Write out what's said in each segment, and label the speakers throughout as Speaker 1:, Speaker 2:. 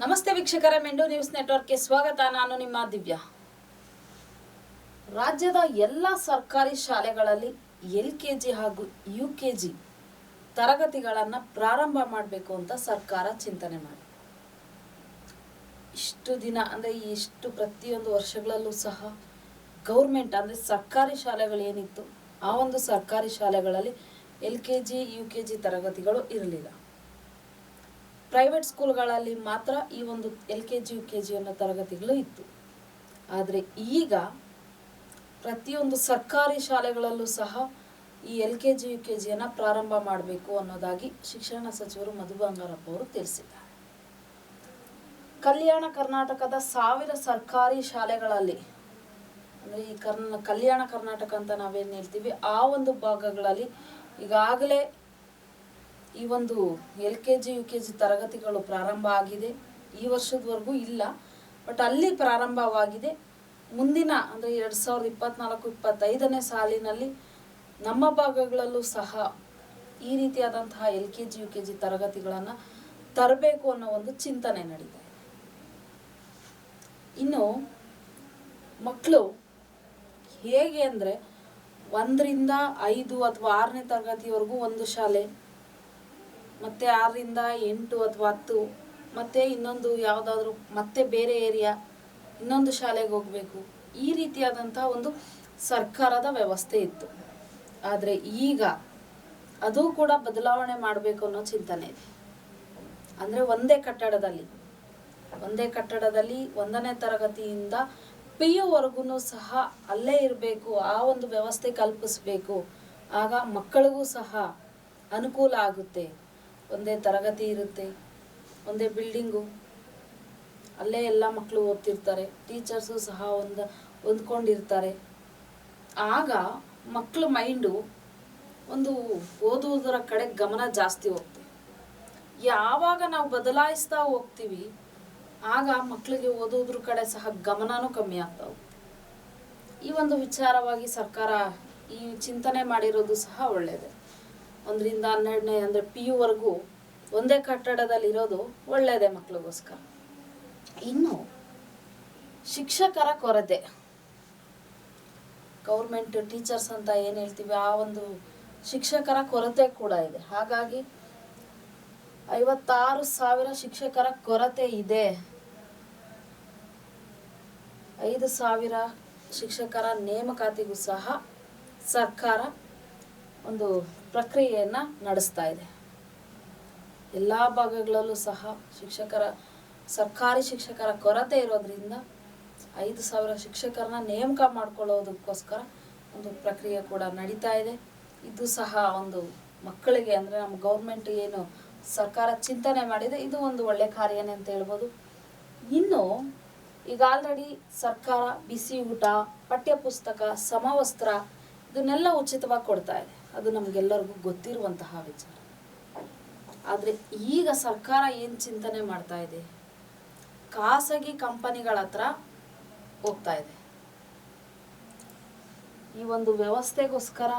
Speaker 1: ನಮಸ್ತೆ ವೀಕ್ಷಕರ, ಮೆಂಡು ನ್ಯೂಸ್ ನೆಟ್ವರ್ಕ್ಗೆ ಸ್ವಾಗತ. ನಾನು ನಿಮ್ಮ ದಿವ್ಯಾ. ರಾಜ್ಯದ ಎಲ್ಲ ಸರ್ಕಾರಿ ಶಾಲೆಗಳಲ್ಲಿ ಎಲ್ ಕೆ ಜಿ ಹಾಗೂ ಯು ಕೆ ಜಿ ತರಗತಿಗಳನ್ನು ಪ್ರಾರಂಭ ಮಾಡಬೇಕು ಅಂತ ಸರ್ಕಾರ ಚಿಂತನೆ ಮಾಡಿ. ಇಷ್ಟು ದಿನ ಅಂದರೆ ಇಷ್ಟು ಪ್ರತಿಯೊಂದು ವರ್ಷಗಳಲ್ಲೂ ಸಹ ಗೌರ್ಮೆಂಟ್ ಅಂದರೆ ಸರ್ಕಾರಿ ಶಾಲೆಗಳು ಏನಿತ್ತು, ಆ ಒಂದು ಸರ್ಕಾರಿ ಶಾಲೆಗಳಲ್ಲಿ L K G, U K G ತರಗತಿಗಳು ಇರಲಿಲ್ಲ. ಪ್ರೈವೇಟ್ ಸ್ಕೂಲ್ಗಳಲ್ಲಿ ಮಾತ್ರ ಈ ಒಂದು L K G U K G ಅನ್ನೋ ತರಗತಿಗಳು ಇತ್ತು. ಆದರೆ ಈಗ ಪ್ರತಿಯೊಂದು ಸರ್ಕಾರಿ ಶಾಲೆಗಳಲ್ಲೂ ಸಹ ಈ L K G U K ಜಿಯನ್ನು ಪ್ರಾರಂಭ ಮಾಡಬೇಕು ಅನ್ನೋದಾಗಿ ಶಿಕ್ಷಣ ಸಚಿವರು ಮಧು ಬಂಗಾರಪ್ಪ ಅವರು ತಿಳಿಸಿದ್ದಾರೆ. ಕಲ್ಯಾಣ ಕರ್ನಾಟಕದ ಸಾವಿರ ಸರ್ಕಾರಿ ಶಾಲೆಗಳಲ್ಲಿ, ಅಂದರೆ ಈ ಕರ್ನ, ಕಲ್ಯಾಣ ಕರ್ನಾಟಕ ಅಂತ ನಾವೇನು ಹೇಳ್ತೀವಿ, ಆ ಒಂದು ಭಾಗಗಳಲ್ಲಿ ಈಗಾಗಲೇ ಈ ಒಂದು L K G, U K G ತರಗತಿಗಳು ಪ್ರಾರಂಭ ಆಗಿದೆ. ಈ ವರ್ಷದವರೆಗೂ ಇಲ್ಲ. ಬಟ್ ಅಲ್ಲಿ ಪ್ರಾರಂಭವಾಗಿದೆ. ಮುಂದಿನ ಅಂದರೆ ಎರಡು ಸಾವಿರದ ಇಪ್ಪತ್ನಾಲ್ಕು, ಇಪ್ಪತ್ತೈದನೇ ಸಾಲಿನಲ್ಲಿ ನಮ್ಮ ಭಾಗಗಳಲ್ಲೂ ಸಹ ಈ ರೀತಿಯಾದಂತಹ L K G, U K G ತರಗತಿಗಳನ್ನು ತರಬೇಕು ಅನ್ನೋ ಒಂದು ಚಿಂತನೆ ನಡೀತಾ ಇನ್ನು ಮಕ್ಕಳು ಹೇಗೆ ಅಂದರೆ ಒಂದರಿಂದ ಐದು ಅಥವಾ ಆರನೇ ತರಗತಿವರೆಗೂ ಒಂದು ಶಾಲೆ ಮತ್ತೆ ಆರರಿಂದ ಎಂಟು ಅಥವಾ ಹತ್ತು, ಮತ್ತೆ ಇನ್ನೊಂದು ಯಾವುದಾದ್ರೂ, ಮತ್ತೆ ಬೇರೆ ಏರಿಯಾ, ಇನ್ನೊಂದು ಶಾಲೆಗೆ ಹೋಗಬೇಕು. ಈ ರೀತಿಯಾದಂಥ ಒಂದು ಸರ್ಕಾರದ ವ್ಯವಸ್ಥೆ ಇತ್ತು. ಆದರೆ ಈಗ ಅದು ಕೂಡ ಬದಲಾವಣೆ ಮಾಡಬೇಕು ಅನ್ನೋ ಚಿಂತನೆ ಇದೆ. ಅಂದರೆ ಒಂದೇ ಕಟ್ಟಡದಲ್ಲಿ ಒಂದೇ ಕಟ್ಟಡದಲ್ಲಿ ಒಂದನೇ ತರಗತಿಯಿಂದ ಪಿ ಯುವರೆಗೂ ಸಹ ಅಲ್ಲೇ ಇರಬೇಕು, ಆ ಒಂದು ವ್ಯವಸ್ಥೆ ಕಲ್ಪಿಸಬೇಕು. ಆಗ ಮಕ್ಕಳಿಗೂ ಸಹ ಅನುಕೂಲ ಆಗುತ್ತೆ. ಒಂದೇ ತರಗತಿ ಇರುತ್ತೆ, ಒಂದೇ ಬಿಲ್ಡಿಂಗು ಅಲ್ಲೇ ಎಲ್ಲ ಮಕ್ಕಳು ಓದ್ತಿರ್ತಾರೆ ಟೀಚರ್ಸು ಸಹ ಒಂದು, ಹೊಂದ್ಕೊಂಡಿರ್ತಾರೆ. ಆಗ ಮಕ್ಕಳ ಮೈಂಡು ಒಂದು ಓದುವುದರ ಕಡೆ ಗಮನ ಜಾಸ್ತಿ ಹೋಗ್ತದೆ ಯಾವಾಗ ನಾವು ಬದಲಾಯಿಸ್ತಾ ಹೋಗ್ತೀವಿ, ಆಗ ಮಕ್ಕಳಿಗೆ ಓದುವುದ್ರ ಕಡೆ ಸಹ ಗಮನನೂ ಕಮ್ಮಿ ಆಗ್ತಾ ಈ ಒಂದು ವಿಚಾರವಾಗಿ ಸರ್ಕಾರ ಈ ಚಿಂತನೆ ಮಾಡಿರೋದು ಸಹ ಒಳ್ಳೆಯದೇ ಒಂದರಿಂದ ಹನ್ನೆರಡನೇ ಅಂದರೆ ಪಿ ಯುವರೆಗೂ ಒಂದೇ ಕಟ್ಟಡದಲ್ಲಿ ಇರೋದು ಒಳ್ಳೆಯದೇ ಮಕ್ಕಳಿಗೋಸ್ಕರ ಇನ್ನು ಶಿಕ್ಷಕರ ಕೊರತೆ. ಗೌರ್ಮೆಂಟ್ ಟೀಚರ್ಸ್ ಅಂತ ಏನು ಹೇಳ್ತೀವಿ, ಆ ಒಂದು ಶಿಕ್ಷಕರ ಕೊರತೆ ಕೂಡ ಇದೆ. ಹಾಗಾಗಿ ಐವತ್ತಾರು ಸಾವಿರ ಶಿಕ್ಷಕರ ಕೊರತೆ ಇದೆ. ಐದು ಸಾವಿರ ಶಿಕ್ಷಕರ ನೇಮಕಾತಿಗೂ ಸಹ ಸರ್ಕಾರ ಒಂದು ಪ್ರಕ್ರಿಯೆಯನ್ನು ನಡೆಸ್ತಾ ಇದೆ. ಎಲ್ಲ ಭಾಗಗಳಲ್ಲೂ ಸಹ ಶಿಕ್ಷಕರ, ಸರ್ಕಾರಿ ಶಿಕ್ಷಕರ ಕೊರತೆ ಇರೋದ್ರಿಂದ ಐದು ಸಾವಿರ ಶಿಕ್ಷಕರನ್ನ ನೇಮಕ ಮಾಡ್ಕೊಳ್ಳೋದಕ್ಕೋಸ್ಕರ ಒಂದು ಪ್ರಕ್ರಿಯೆ ಕೂಡ ನಡೀತಾ ಇದೆ. ಇದು ಸಹ ಒಂದು ಮಕ್ಕಳಿಗೆ ಅಂದರೆ ನಮ್ಮ ಗೌರ್ಮೆಂಟ್ ಏನು ಸರ್ಕಾರ ಚಿಂತನೆ ಮಾಡಿದೆ, ಇದು ಒಂದು ಒಳ್ಳೆ ಕಾರ್ಯನೇ ಅಂತ ಹೇಳ್ಬೋದು. ಇನ್ನು ಈಗ ಆಲ್ರೆಡಿ ಸರ್ಕಾರ ಬಿಸಿ ಊಟ, ಪಠ್ಯಪುಸ್ತಕ, ಸಮವಸ್ತ್ರ ಇದನ್ನೆಲ್ಲ ಉಚಿತವಾಗಿ ಕೊಡ್ತಾ ಇದೆ. ಅದು ನಮಗೆಲ್ಲರಿಗೂ ಗೊತ್ತಿರುವಂತಹ ವಿಚಾರ. ಆದರೆ ಈಗ ಸರ್ಕಾರ ಏನು ಚಿಂತನೆ ಮಾಡ್ತಾ ಇದೆ? ಖಾಸಗಿ ಕಂಪನಿಗಳ ಹತ್ರ ಹೋಗ್ತಾ ಇದೆ. ಈ ಒಂದು ವ್ಯವಸ್ಥೆಗೋಸ್ಕರ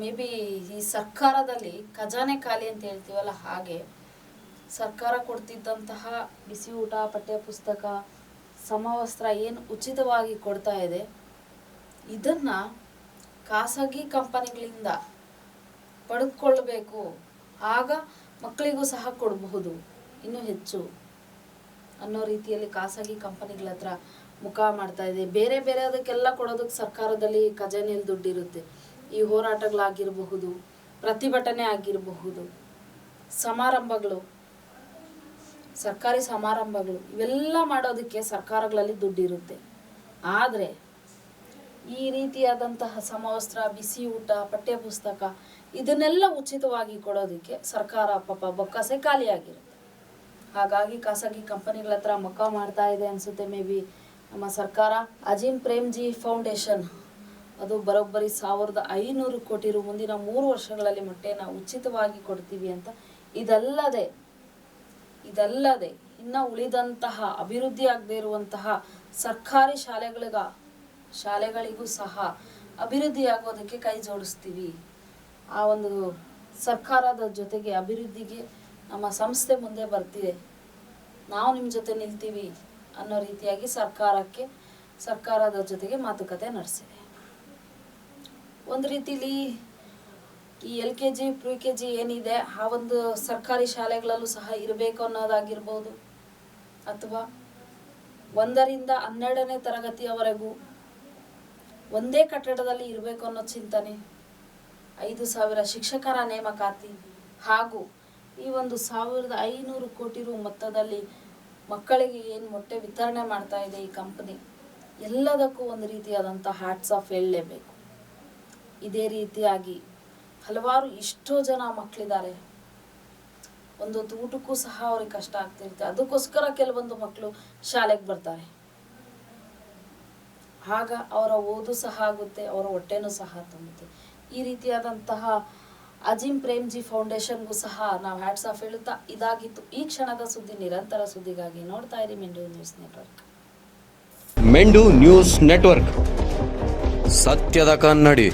Speaker 1: ಮೇ ಬಿ ಈ ಸರ್ಕಾರದಲ್ಲಿ ಖಜಾನೆ ಖಾಲಿ ಅಂತ ಹೇಳ್ತೀವಲ್ಲ ಹಾಗೆ, ಸರ್ಕಾರ ಕೊಡ್ತಿದ್ದಂತಹ ಬಿಸಿ ಊಟ ಪಠ್ಯಪುಸ್ತಕ ಸಮವಸ್ತ್ರ ಏನು ಉಚಿತವಾಗಿ ಕೊಡ್ತಾ ಇದೆ, ಇದನ್ನು ಖಾಸಗಿ ಕಂಪನಿಗಳಿಂದ ಪಡೆದುಕೊಳ್ಳಬೇಕು ಆಗ ಮಕ್ಕಳಿಗೂ ಸಹ ಕೊಡಬಹುದು. ಇನ್ನೂ ಹೆಚ್ಚು ಅನ್ನೋ ರೀತಿಯಲ್ಲಿ ಖಾಸಗಿ ಕಂಪನಿಗಳ ಹತ್ರ ಮುಖ ಮಾಡ್ತಾ ಇದೆ. ಬೇರೆ ಬೇರೆ ಅದಕ್ಕೆಲ್ಲ ಕೊಡೋದಕ್ಕೆ ಸರ್ಕಾರದಲ್ಲಿ ಖಜಾನೆಯಲ್ಲಿ ದುಡ್ಡಿರುತ್ತೆ. ಈ ಹೋರಾಟಗಳಾಗಿರಬಹುದು, ಪ್ರತಿಭಟನೆ ಆಗಿರಬಹುದು, ಸಮಾರಂಭಗಳು, ಸರ್ಕಾರಿ ಸಮಾರಂಭಗಳು, ಇವೆಲ್ಲ ಮಾಡೋದಕ್ಕೆ ಸರ್ಕಾರಗಳಲ್ಲಿ ದುಡ್ಡಿರುತ್ತೆ. ಆದರೆ ಈ ರೀತಿಯಾದಂತಹ ಸಮವಸ್ತ್ರ, ಬಿಸಿ ಊಟ, ಪಠ್ಯಪುಸ್ತಕ ಇದನ್ನೆಲ್ಲ ಉಚಿತವಾಗಿ ಕೊಡೋದಕ್ಕೆ ಸರ್ಕಾರ ಪಾಪ ಬೊಕ್ಕಸೆ ಖಾಲಿಯಾಗಿರುತ್ತೆ. ಹಾಗಾಗಿ ಖಾಸಗಿ ಕಂಪನಿಗಳ ಹತ್ರ ಮಕ್ಕ ಮಾಡ್ತಾ ಇದೆ ಅನಿಸುತ್ತೆ ಮೇ ಬಿ ನಮ್ಮ ಸರ್ಕಾರ. ಅಜೀಂ ಪ್ರೇಮ್ಜಿ ಫೌಂಡೇಶನ್, ಅದು ಬರೋಬ್ಬರಿ ಸಾವಿರದ ಐನೂರು ಕೋಟಿ ರು ಮುಂದಿನ ಮೂರು ವರ್ಷಗಳಲ್ಲಿ ಮೊಟ್ಟೆನ ಉಚಿತವಾಗಿ ಕೊಡ್ತೀವಿ ಅಂತ ಇದಲ್ಲದೆ ಇದಲ್ಲದೆ ಇನ್ನು ಉಳಿದಂತಹ ಅಭಿವೃದ್ಧಿ ಆಗದೇ ಇರುವಂತಹ ಸರ್ಕಾರಿ ಶಾಲೆಗಳಿಗ ಶಾಲೆಗಳಿಗೂ ಸಹ ಅಭಿವೃದ್ಧಿ ಆಗೋದಕ್ಕೆ ಕೈ ಜೋಡಿಸ್ತೀವಿ. ಆ ಒಂದು ಸರ್ಕಾರದ ಜೊತೆಗೆ ಅಭಿವೃದ್ಧಿಗೆ ನಮ್ಮ ಸಂಸ್ಥೆ ಮುಂದೆ ಬರ್ತಿದೆ. ನಾವು ನಿಮ್ಮ ಜೊತೆ ನಿಲ್ತೀವಿ ಅನ್ನೋ ರೀತಿಯಾಗಿ ಸರ್ಕಾರಕ್ಕೆ, ಸರ್ಕಾರದ ಜೊತೆಗೆ ಮಾತುಕತೆ ನಡೆಸಿದೆ. ಒಂದು ರೀತಿಲಿ ಈ L K G pre K G ಏನಿದೆ, ಆ ಒಂದು ಸರ್ಕಾರಿ ಶಾಲೆಗಳಲ್ಲೂ ಸಹ ಇರಬೇಕು ಅನ್ನೋದಾಗಿರ್ಬೋದು. ಅಥವಾ ಒಂದರಿಂದ ಹನ್ನೆರಡನೇ ತರಗತಿಯವರೆಗೂ ಒಂದೇ ಕಟ್ಟಡದಲ್ಲಿ ಇರಬೇಕು ಅನ್ನೋ ಚಿಂತನೆ. ಐದು ಸಾವಿರ ಶಿಕ್ಷಕರ ನೇಮಕಾತಿ ಹಾಗೂ ಈ ಒಂದು ಸಾವಿರದ ಐನೂರು ಕೋಟಿ ರು ಮೊತ್ತದಲ್ಲಿ ಮಕ್ಕಳಿಗೆ ಏನು ಮೊಟ್ಟೆ ವಿತರಣೆ ಮಾಡ್ತಾ ಇದೆ ಈ ಕಂಪನಿ ಎಲ್ಲದಕ್ಕೂ ಒಂದು ರೀತಿಯಾದಂಥ ಹ್ಯಾಟ್ಸ್ ಆಫ್ ಹೇಳಲೇಬೇಕು. ಇದೇ ರೀತಿಯಾಗಿ ಹಲವಾರು ಎಷ್ಟೋ ಜನ ಮಕ್ಕಳಿದ್ದಾರೆ ಒಂದು ಹೊತ್ತು ಊಟಕ್ಕೂ ಸಹ ಅವ್ರಿಗೆ ಕಷ್ಟ ಆಗ್ತಿರುತ್ತೆ. ಅದಕ್ಕೋಸ್ಕರ ಕೆಲವೊಂದು ಮಕ್ಕಳು ಶಾಲೆಗೆ ಬರ್ತಾರೆ. ಆಗ ಅವರ ಓದು ಸಹ ಆಗುತ್ತೆ, ಅವರ ಹೊಟ್ಟೆನೂ ಸಹ ತುಂಬುತ್ತೆ. ಈ ರೀತಿಯಾದಂತಹ ಅಜಿಮ್ ಪ್ರೇಮ್ಜಿ ಫೌಂಡೇಶನ್ಗೂ ಸಹ ನಾವು ಹ್ಯಾಟ್ಸ್ ಆಫ್ ಹೇಳುತ್ತಾ ಇದಾಗಿತ್ತು. ಈ ಕ್ಷಣದ ಸುದ್ದಿ ನಿರಂತರ ಸುದ್ದಿಗಾಗಿ ನೋಡ್ತಾ ಇರಿ Mendu news network.
Speaker 2: Mendu news network. ಸತ್ಯದ ಕನ್ನಡಿ.